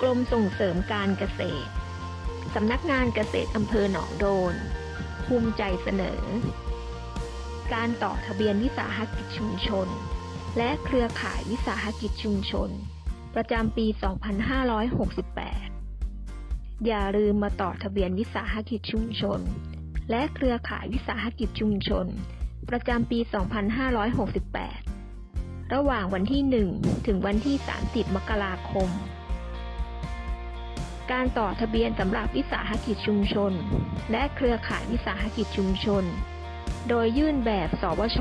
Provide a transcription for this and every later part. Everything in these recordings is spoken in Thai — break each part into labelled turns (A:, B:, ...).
A: กรมส่งเสริมการเกษตร สำนักงานเกษตรอำเภอหนองโดน ภูมิใจเสนอ การต่อทะเบียนวิสาหกิจชุมชน และเครือข่ายวิสาหกิจชุมชน ประจำปี 2568 อย่าลืมมาต่อทะเบียนวิสาหกิจชุมชน และเครือข่ายวิสาหกิจชุมชน ประจำปี 2568 ระหว่างวันที่ 1 ถึงวันที่ 30 มกราคม การต่อทะเบียนสำหรับวิสาหกิจชุมชน และเครือข่ายวิสาหกิจชุมชน โดยยื่นแบบสวช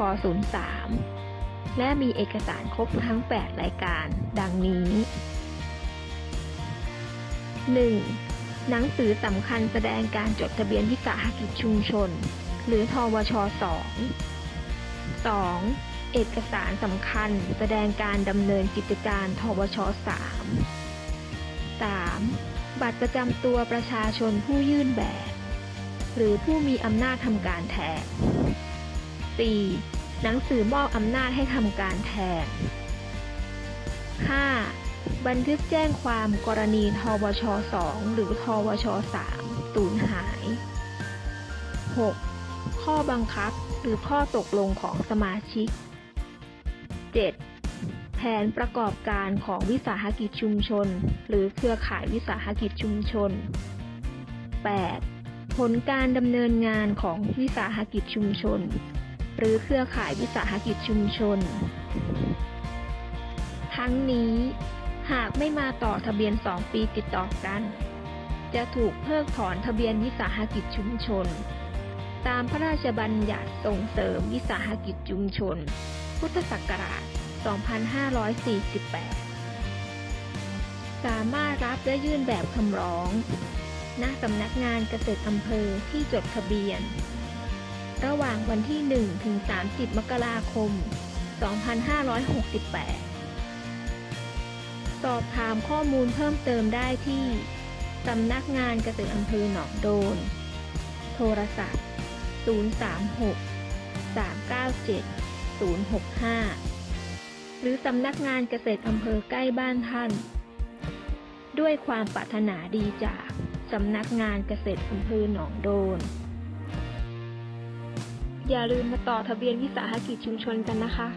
A: 03 และมีเอกสารครบทั้ง 8 รายการ ดังนี้ 1. หนังสือสำคัญแสดงการจดทะเบียนวิสาหกิจชุมชน หรือทวช 2 2. เอกสารสำคัญแสดงการดำเนินกิจการทวช 3 3. บัตรประจำตัวประชาชนผู้ยื่นแบบ หรือผู้มีอำนาจทำการแทน 4. หนังสือมอบอำนาจให้ทำการแทน 5. บันทึกแจ้งความกรณีทวช 2 หรือทวช3สูญหาย 6. ข้อบังคับหรือข้อตกลงของสมาชิก 7. แผนประกอบการของวิสาหกิจชุมชน หรือเครือข่ายวิสาหกิจชุมชน 8. ผลการดำเนินงานของวิสาหกิจชุมชน หรือเครือข่ายวิสาหกิจชุมชน ทั้งนี้ หากไม่มาต่อทะเบียน 2 ปีติดต่อกัน จะถูกเพิกถอนทะเบียนวิสาหกิจชุมชน ตามพระราชบัญญัติส่งเสริมวิสาหกิจชุมชน พุทธศักราช 2548 สามารถรับและยื่นแบบคำร้อง ณ สำนักงานเกษตรอำเภอที่จดทะเบียน ระหว่างวันที่ 1 ถึง 30 มกราคม 2568 สอบถามข้อมูลเพิ่มเติมได้ที่ สำนักงานเกษตรอำเภอหนองโดน โทรศัพท์ 036 397 065 หรือสำนักงานเกษตรอำเภอใกล้บ้านท่าน ด้วยความปรารถนาดีจากสำนักงานเกษตรอำเภอหนองโดน อย่าลืมมาต่อทะเบียนวิสาหกิจชุมชนกันนะคะ